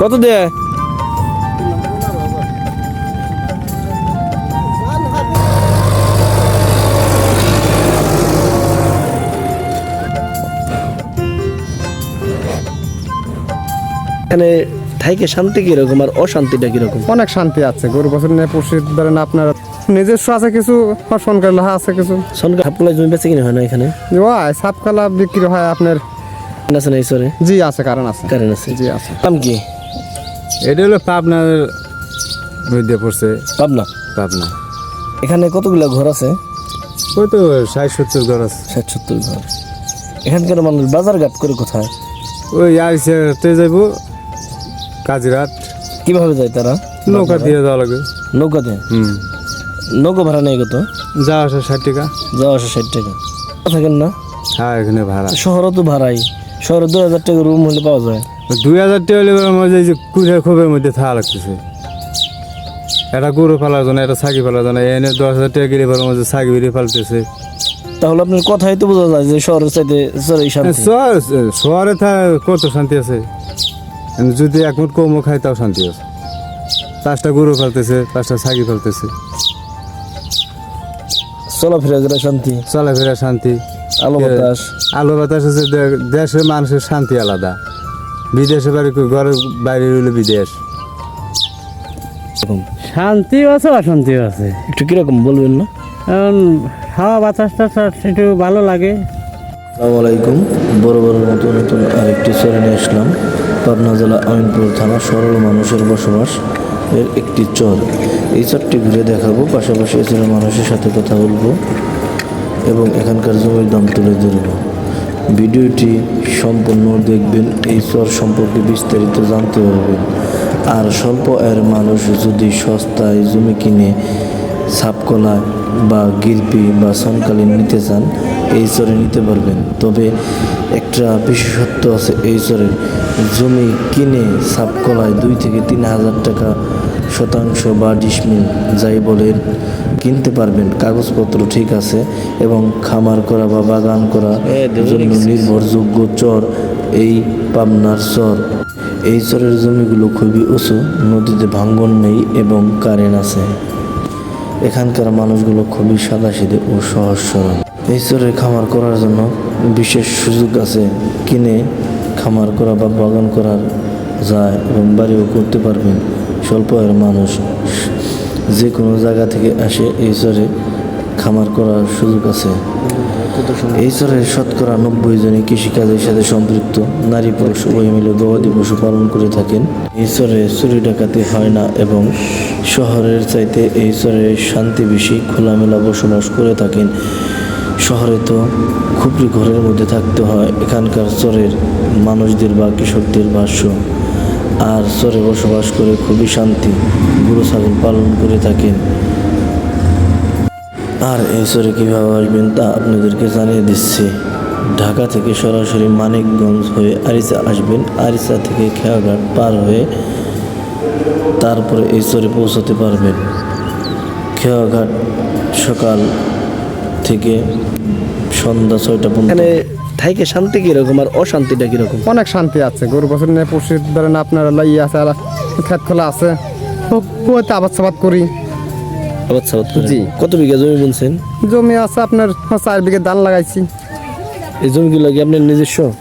কত দেয়? এখানে থাইকে শান্তি কীরকম আর অশান্তিটা কীরকম? অনেক শান্তি আছে। গরু বছর নিয়ে পশু ধরেন আপনার নিজস্ব আছে কিছু সরকার লাহা আছে কিছু। সনকা হাপকুলা জমি বেঁচে কিনে হয় না এখানে? ওয়াই সাপকালা বিক্রি হয় আপনার আছে না ঈশ্বরে জি আছে কারণ আছে। কারেন্ট আছে। জি আছে। কি? এটা হলো পাবনার মধ্যে পড়ছে। পাবনা? পাবনা। এখানে কতগুলা ঘর আছে? ওই তো ষাট সত্তর ঘর আছে। ষাট সত্তর ঘর। এখানকার মানুষ বাজার ঘাট করে কোথায়? ওই আইসে তে যাইব কাজিরাট কীভাবে যায় তারা? নৌকা দিয়ে যাওয়া লাগে। নৌকাতে হুম। নৌকা ভাড়া নেই কত? যাওয়া আসা ষাট টাকা। যাওয়া আসা ষাট টাকা। থাকেন না? হ্যাঁ এখানে ভাড়া। শহরও তো ভাড়াই। শহরে দু হাজার টাকা রুম হলে পাওয়া যায়। দুই হাজার টাকা হলে মধ্যে যে কুড়ে খোপের মধ্যে থাকা লাগতেছে। এটা গরু ফেলার জন্য এটা ছাগি ফেলার জন্য এনে দশ হাজার টাকা গেলে মধ্যে ছাগি বেরিয়ে ফেলতেছে। তাহলে আপনার কথাই তো বোঝা যায় যে শহরের চাইতে শহরে থা কত শান্তি আছে? যদি এক মুঠ কমও খাই তাও শান্তি আছে। পাঁচটা গরু ফেলতেছে পাঁচটা ছাগি ফেলতেছে। চলাফেরা করে শান্তি। চলাফেরা শান্তি। আলো বাতাস। আলো বাতাস আছে দেশের মানুষের শান্তি আলাদা। বিদেশে বাড়ি কই- ঘরের বাইরে রইলে বিদেশ। শান্তিও আছে অশান্তিও আছে। একটু কীরকম বলবেন না? কারণ হাওয়া বাতাসটা একটু ভালো লাগে। আসসালামু আলাইকুম। বড় বড় নতুন নতুন আরেকটি চরে নিয়ে আসলাম। পাবনা জেলা আমিনপুর থানা সরল মানুষের বসবাস এর একটি চর। এই চরটি ঘুরে দেখাবো পাশাপাশি এই মানুষের সাথে কথা বলব এবং এখানকার জমির দাম তুলে ধরব। ভিডিওটি সম্পূর্ণ দেখবেন, এই চর সম্পর্কে বিস্তারিত জানতে হবে। আর স্বল্প আয়ের মানুষ যদি সস্তায় জমি কিনে সাপকলা বা গিরপি বা সনকালীন নিতে চান এই চরে নিতে পারবেন। তবে একটা বিশেষত্ব আছে এই চরে। জমি কিনে সাপকলায় দুই থেকে তিন হাজার টাকা শতাংশ বা ডিসমিল যাই বলেন কিনতে পারবেন। কাগজপত্র ঠিক আছে এবং খামার করা বা বাগান করা জন্য নির্ভরযোগ্য চর এই পাবনার চর। এই চরের জমিগুলো খুবই উঁচু নদীতে ভাঙ্গন নেই এবং কারেন্ট আছে। এখানকার মানুষগুলো খুবই সাদাসিধে ও সহজ সরল। চরে খামার করার জন্য বিশেষ সুযোগ আছে। কিনে খামার করা বা বাগান করার যায় এবং বাড়িও করতে পারবেন। স্বল্প আয়ের মানুষ যে কোনো জায়গা থেকে আসে চরে খামার করার সুযোগ আছে। চরের শতকরা নব্বই জনই কৃষিকাজের সাথে সম্পৃক্ত। নারী, পুরুষ, উভয় মিলে গবাদি পশু পালন করে থাকেন। এই চরে ডাকাতি হয় না এবং শহরের চাইতে চরে শান্তি বেশি খোলামেলা বসবাস করে থাকেন। শহরে তো খুবই ঘরের মধ্যে থাকতে হয়। এখানকার চরের মানুষদের বা কৃষকদের ভাষ্য। আর চরে বসবাস করে খুবই শান্তি। গরু ছাগল পালন করে থাকেন। আর এই চরে কীভাবে আসবেন তা আপনাদেরকে জানিয়ে দিচ্ছি। ঢাকা থেকে সরাসরি মানিকগঞ্জ হয়ে আরিসা আসবেন। আরিসা থেকে খেয়াঘাট পার হয়ে তারপরে এই চরে পৌঁছাতে পারবেন। খেয়াঘাট সকাল থেকে সন্ধ্যা ছয়টা পর্যন্ত। এখানে থাইকে শান্তি কীরকম আর অশান্তিটা কীরকম? অনেক শান্তি আছে। গরু বছর নিয়ে পশু ধরেন আপনার লাই আছে আর খেত খোলা আছে। ও- আবাদ সাবাদ করি। আবাদ সাবাদ করে জি। কত বিঘা জমি বুনছেন? জমি আছে আপনার চার বিঘে ধান লাগাইছি। এই জমিগুলো কি আপনার নিজস্ব?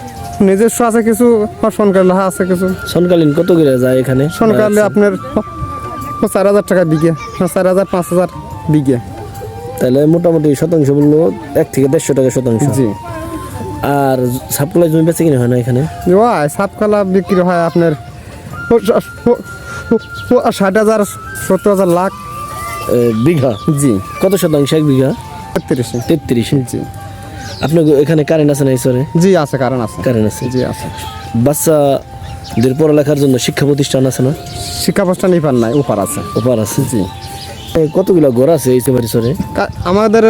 নিজস্ব আছে কিছু সরকার লাহা আছে কিছু। সনকালীন কত করে যায় এখানে? সরকারলে আপনার চার হাজার টাকা বিঘে চার হাজার পাঁচ হাজার বিঘে। তাহলে মোটামুটি শতাংশ বলল এক থেকে দেড়শো টাকা শতাংশ। জি। আর সাপকলা জমি বেঁচে কিনে হয় না এখানে? সাপকালা বিক্রি হয় আপনার ষাট হাজার সত্তর হাজার লাখ। বিঘা? জি। কত শতাংশ এক বিঘা? তেত্রিশে। তেত্রিশ। জি। আপনার এখানে কারেন্ট আছে না ঈশ্বরে জি আছে কারেন্ট আছে। কারেন্ট আছে। জি আছে। বাচ্চাদের পড়ালেখার জন্য শিক্ষা প্রতিষ্ঠান আছে না? শিক্ষা প্রতিষ্ঠান নিপার নাই ওপার আছে। ওপার আছে। জি। কতগুলো ঘর আছে এই সেবারি আমাদের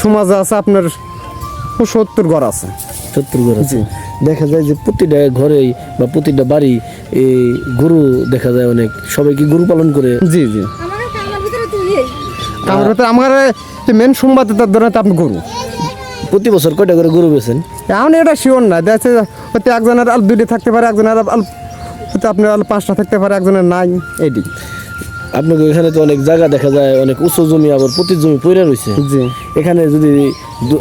সমাজে আছে আপনার সত্তর ঘর আছে। সত্তর ঘর আছে। দেখা যায় যে প্রতিটা ঘরেই বা প্রতিটা বাড়ি এই গরু দেখা যায় অনেক। সবাই কি গরু পালন করে? জি জি। আমার আমার মেন সোমবার তার ধরেন আপনি গরু। প্রতি বছর কয়টা করে গরু বেছেন এখন এটা শিওর না দেখছে হয়তো একজনের আল দুইটা থাকতে পারে একজনের আল হয়তো আপনার হলো পাঁচটা থাকতে পারে একজনের নাই এটি আপনাকে এখানে তো অনেক জায়গা দেখা যায় অনেক উঁচু জমি আবার প্রতি জমি পড়ে রয়েছে জি। এখানে যদি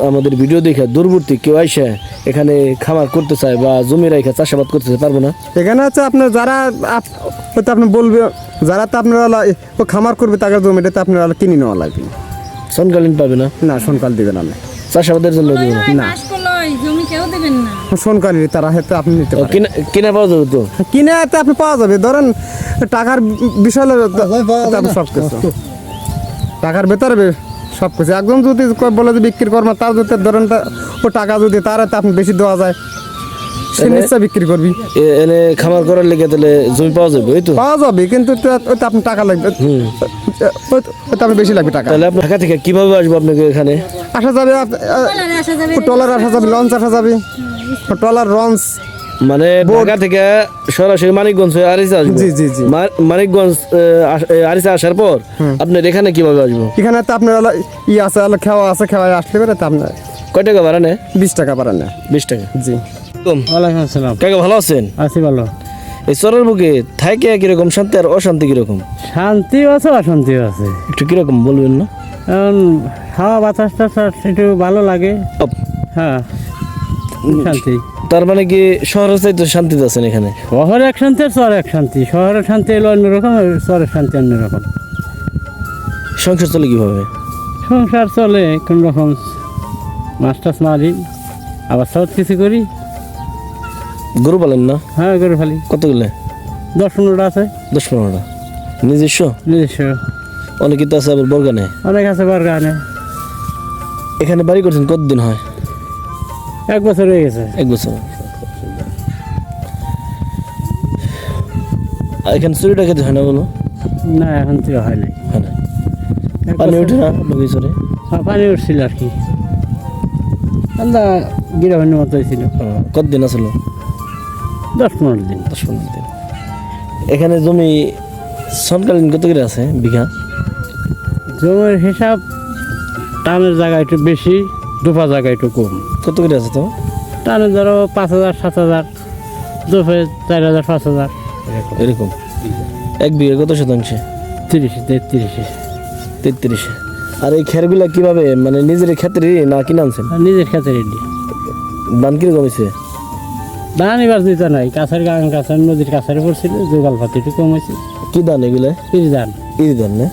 আমাদের ভিডিও দেখে দূরবর্তী কেউ আইসে এখানে খামার করতে চায় বা জমি রাখা চাষাবাদ করতে চায় পারব না? এখানে হচ্ছে আপনার যারা হয়তো আপনি বলবে যারা তো আপনার খামার করবে তাকে জমিটা তো আপনার কিনে নেওয়া লাগবে সনকালীন পাবে না? না সোনকাল দিবেন আপনি চাষাবাদের জন্য দেবে না? তারা আপনি নিতে পারেন। কিনা কিনা পাওয়া যাবে তো? কিনে তো আপনি পাওয়া যাবে। ধরেন টাকার বিষয় সব কিছু। টাকার ভেতরে সব কিছু। একদম যদি বলে যে বিক্রি করব তার যদি ধরেন ও টাকা যদি তার হাতে আপনি বেশি দেওয়া যায়। সে বিক্রি করবি। এনে খামার করার লেগে তাহলে জমি পাওয়া যাবে তো? পাওয়া যাবে কিন্তু ওইটা টাকা লাগবে। ওইটা বেশি লাগবে টাকা। তাহলে আপনি ঢাকা থেকে কীভাবে আসব আপনাকে এখানে? আসা যাবে ট্রলারে আসা যাবে লঞ্চ আসা যাবে। Trawler launch. মানে ঢাকা থেকে সরাসরি মানিকগঞ্জ হয়ে আরিসা আসব? জি, জি, জি। মানিকগঞ্জ আরিসা আসার পর আপনার এখানে কীভাবে আসব? এখানে তো আপনার ই আছে খেওয়া আছে খেওয়ায় আসতে পারে তো আপনার কয় টাকা ভাড়া নেয়? বিশ টাকা পারেন না বিশ টাকা। জি। ওয়ালাইকুম আসসালাম। কাকা ভালো আছেন? আছি ভালো। এই চরের বুকে থাকে কীরকম শান্তি আর অশান্তি কীরকম? শান্তিও আছে অশান্তিও আছে। একটু কীরকম বলবেন না? হাওয়া বাতাস টাতাস একটু ভালো লাগে। হ্যাঁ শান্তি। তার মানে কি শহরের চাইতে শান্তিতে আছেন এখানে? শহরে এক শান্তি আর চর এক শান্তি। শহরের শান্তি হলো অন্যরকম আর চরের শান্তি অন্যরকম সংসার চলে কীভাবে? সংসার চলে কোন রকম মাছ টাছ মারি আবার সব কিছু করি গরু পালেন না? হ্যাঁ করে ফেলি কতগুলো? দশ পনেরোটা আছে। দশ পনেরোটা। নিজস্ব? নিজস্ব। অনেকে তো আছে আবার বর্গানে। অনেক আছে বারগানে। এখানে বাড়ি করছেন কতদিন হয়? এক বছর হয়ে গেছে। এক বছর। এখানে চুরিটা খেতে হয় না বলো? না এখন তো হয় নাই। হয় না পানি উঠে না আপনাকে চরে হ্যাঁ, পানি উঠছিল আর কি। ঠান্ডা গিরাবান্নের মতো হয়েছিল। কতদিন আসলো? দশ পনেরো দিন। দশ পনেরো দিন। এখানে জমি সনকালীন কত করে আছে বিঘা? জমির হিসাব টানের জায়গা একটু বেশি দুপা জায়গা একটু কম। কত করে আছে তো টানে ধরো পাঁচ হাজার সাত হাজার দুপে চার হাজার পাঁচ হাজার। এরকম। এক বিঘা কত শতাংশে? তিরিশে তেত্রিশে। তেত্রিশে। আর এই খেরগুলা কীভাবে মানে নিজের ক্ষেত্রে না কিনে আনছেন? নিজের ক্ষেত্রে দান কীরকম হয়েছে ধান এবার দিতে নাই কাছের গান কাছের নদীর কাছারে পড়ছিল যোগাল পাতি একটু কম হয়েছে। কি দান এগুলা? কিছু ধান। ইরি ধান না?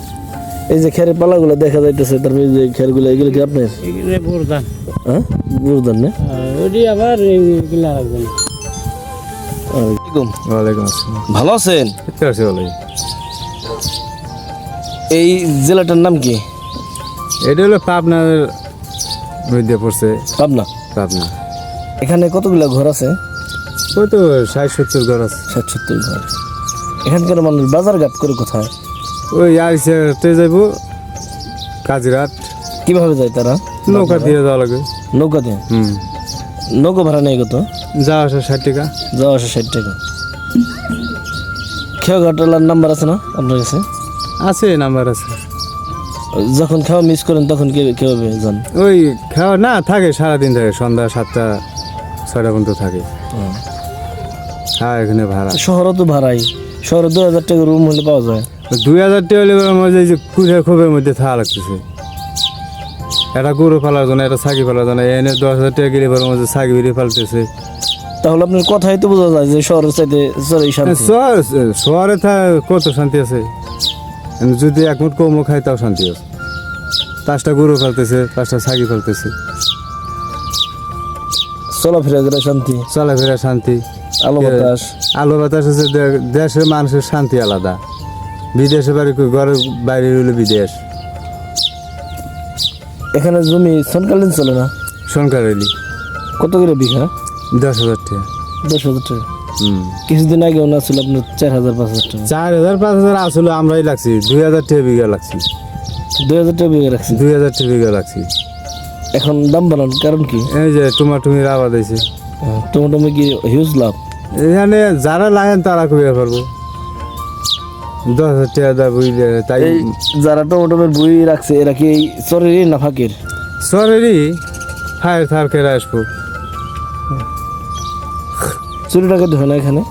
এই যে খেরের পালাগুলো দেখা যাইতেছে তারপরে যে খেরগুলো এগুলো কি আপনার? এগুলো বোর ধান। হ্যাঁ? ধান না? ওটি আবার এগুলো রাখবেন আলাইকুম। ওয়ালাইকুম। আসসালাম। ভালো আছেন? আছে বলে এই জেলাটার নাম কি? এটা হলো পাবনার মধ্যে পড়ছে। পাবনা। পাবনা। এখানে কতগুলো ঘর আছে? ওই তো ষাট সত্তর ঘর আছে। ষাট সত্তর ঘর। এখানকার মানুষ বাজার ঘাট করে কোথায়? ওই আইসে যাইব কাজিরাট কীভাবে যায় তারা? নৌকা দিয়ে যাওয়া লাগে। নৌকাতে হুম। নৌকা ভাড়া নেই কত? যাওয়া আসা ষাট টাকা। যাওয়া আসা ষাট টাকা। খেয়া ঘাটালার নাম্বার আছে না আপনার কাছে? আছে নাম্বার আছে। যখন খাওয়া মিস করেন তখন কে কীভাবে যান? ওই খাওয়া না থাকে সারাদিন থাকে সন্ধ্যা সাতটা ছয়টা পর্যন্ত থাকে। হ্যাঁ এখানে ভাড়া। শহরও তো ভাড়াই। শহরে দু হাজার টাকা রুম হলে পাওয়া যায়। দুই হাজার টাকা এই যে কুড়ে খোপের মধ্যে থাকা লাগতেছে। একটা গরু পালার জন্য একটা ছাগি পালার জন্য এনে দশ হাজার টাকা গেলে মধ্যে ছাগি বেরিয়ে পালতেছে তাহলে আপনার কথাই তো বোঝা যায় যে শহরের চাইতে শহরে কত শান্তি আছে? যদি এক মুঠ কমও খায় তাও শান্তি আছে। পাঁচটা গরু ফেলতেছে পাঁচটা ছাগি ফেলতেছে। চলাফেরা করে শান্তি। চলাফেরা শান্তি। আলো বাতাস। আলো বাতাস আছে দেশের মানুষের শান্তি আলাদা। বিদেশে বাড়ি ঘরের বাইরে হইল বিদেশ। এখানে জমি সনকালীন চলে না? হইলি কত করে বিঘা? দশ হাজার টাকা। দশ হাজার টাকা। হুম। কিছুদিন আগে না ছিল আপনার চার হাজার পাঁচ হাজার টাকা। চার হাজার পাঁচ হাজার আসলে আমরাই লাগছি দুই হাজার টাকা বিঘা লাগছি দুই হাজার টাকা বিঘা রাখছি। দুই হাজার টাকা বিঘা লাগছি এখন দাম বাড়ান কারণ কি? এই যে টুমাটুমির আবাদ হয়েছে। টমেটো কি হিউজ লাভ? এখানে যারা লাগেন তারা করিয়া পারব দশ হাজার টাকা দা বুঝলে তাই যারা টমেটোমের বই রাখছে এরা কি চরেরই না ফাঁকের? সরেরই ফায়ার থার কেরা আসব। চুরি টাকা হয় না এখানে?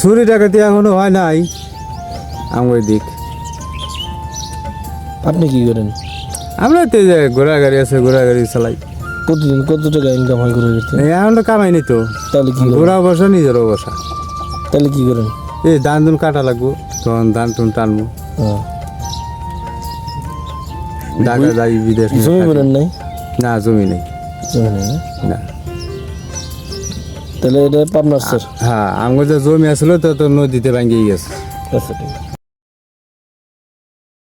চুরি ডাকাতি এখনও হয় নাই। আমার দিক আপনি কি করেন? আমরা তো ঘোড়া গাড়ি আছে ঘোড়া গাড়ি চালাই। প্রতিদিন কত টাকা ইনকাম হয় করে করতে এই এখন তো কামাই নি তো। তাহলে কি ঘোড়া বসা নিজের বসা। তাহলে কি করেন? এই ধান ধুন কাটা লাগবো তখন ধান টুন টানবো। ঢাকা যাই বিদেশ জমি। বলেন নাই? না জমি নেই। জমি নেই না? তাহলে এটা পাবনার স্যার? হ্যাঁ আমার যে জমি আসলো তো তো নদীতে ভাঙ্গিয়ে গেছে। আচ্ছা ঠিক